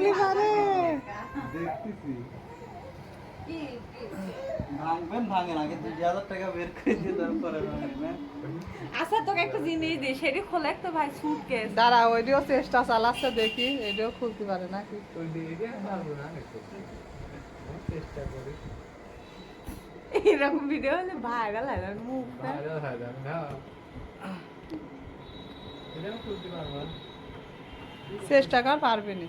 পারে। দেখতেছি। ভাঙবেন ভাঙেন। আগে দুই হাজার টাকা বের করে দিয়ে তারপরে আচ্ছা তোকে একটা জিনিস দিই। সেটি খোলা একটা ভাই সুটকেস দাঁড়া ওইটিও চেষ্টা চালাচ্ছে দেখি। এটিও খুলতে পারে চেষ্টা করি। এরকম ভিডিও হলে ভাইরাল হয় না মুখটা হয় না এটাও করতে পারব। চেষ্টা কর পারবি না।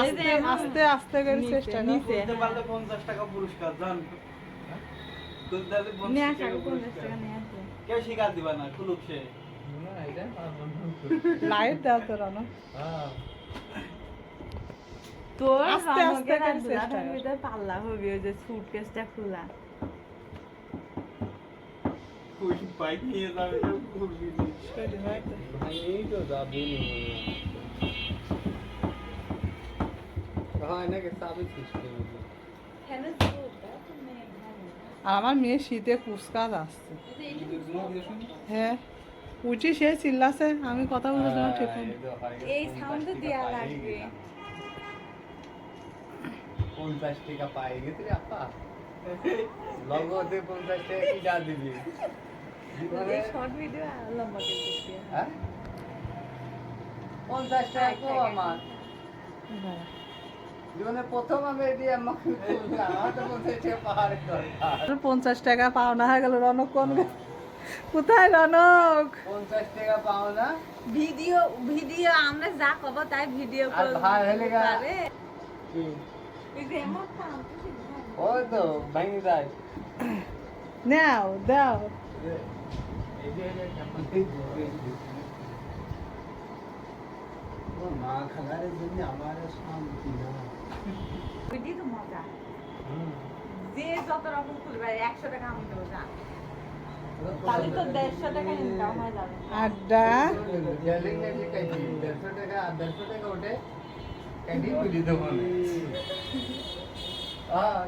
আস্তে আস্তে আস্তে করে চেষ্টা কর। নিচে। তুলতে পারলে পঞ্চাশ টাকা পুরস্কার জান। টাকা পুরস্কার। কেউ শিকার দিবা না? খুলুক সে। লাইট দাও তোর না হ্যাঁ। তোর আস্তে আস্তে করে চেষ্টা কর। পাল্লা হবে ওই যে সুটকেসটা খোলা। বাইক নিয়ে যাবে এই তো যাবি আর আমার মেয়ে শীতে কুচকাজ আসছে। হ্যাঁ উঠি সে চিল্লাছে আমি কথা বলতে তোমার ঠিক নেই এই সাউন্ড দেওয়া লাগবে। পঞ্চাশ টাকা পাই গেছি আপা? লগতে পঞ্চাশ টাকা কি যা দিবি হ্যাঁ পঞ্চাশ টাকা তো আমার পঞ্চাশ পাওনা হয়ে গেল রনক কোন কোথায় রনক পঞ্চাশ টাকা পাওনা ভিডিও ভিডিও আমরা যা কব তাই ভিডিও আর করে ভাই হলে গা- ওই তো ভেঙে যায় নাও দাও মা খাবারের জন্য আমার শান্তি না ওইটাই তো মজা যে যত রকম খুলবে একশো টাকা আমি তো আড্ডা দেড়শো টাকা আর দেড়শো টাকা ওঠে দেবো। হ্যাঁ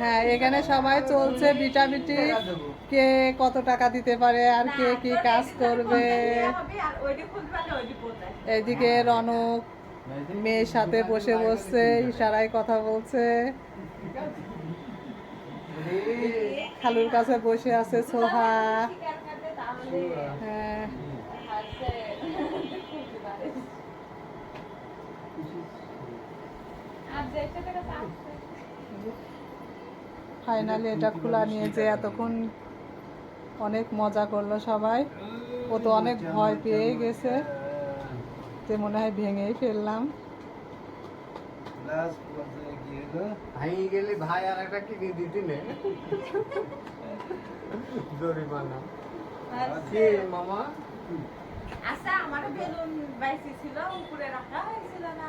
হ্যাঁ এখানে সবাই চলছে বিটাবিটি টাকা কে কত টাকা দিতে পারে আর কে কি কাজ করবে? পোতায় এইদিকে রনক মেয়ের সাথে বসে বসছে ইশারায় কথা বলছে। খালুর কাছে বসে আছে সোহা। হ্যাঁ হাসে খুলতে পারে আর দেড়শো টাকা চাচ্ছে ফাইনালি এটা খোলা নিয়ে যে এতক্ষণ অনেক মজা করল সবাই। ও তো অনেক ভয় পেয়েই গেছে। যে মনে হয় ভেঙেই ফেললাম। ভাই আর একটা কিনে দিতি জরিমানা। মামা? আচ্ছা আমার বেলুন বাইসি ছিল উপরে রাখা হয়েছিল না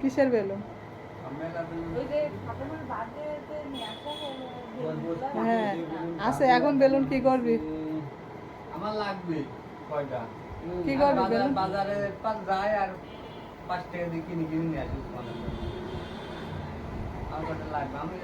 কিসের বেলুন? হ্যাঁ আছে এখন বেলুন কি করবি? আমার লাগবে কয়টা? কি করবি বাজার- বেলুন? বাজারে পাঁচ যায় আর পাঁচ টাকা দিয়ে কিনে কিনে নিয়ে আসি আমার কটা লাগবে? আমি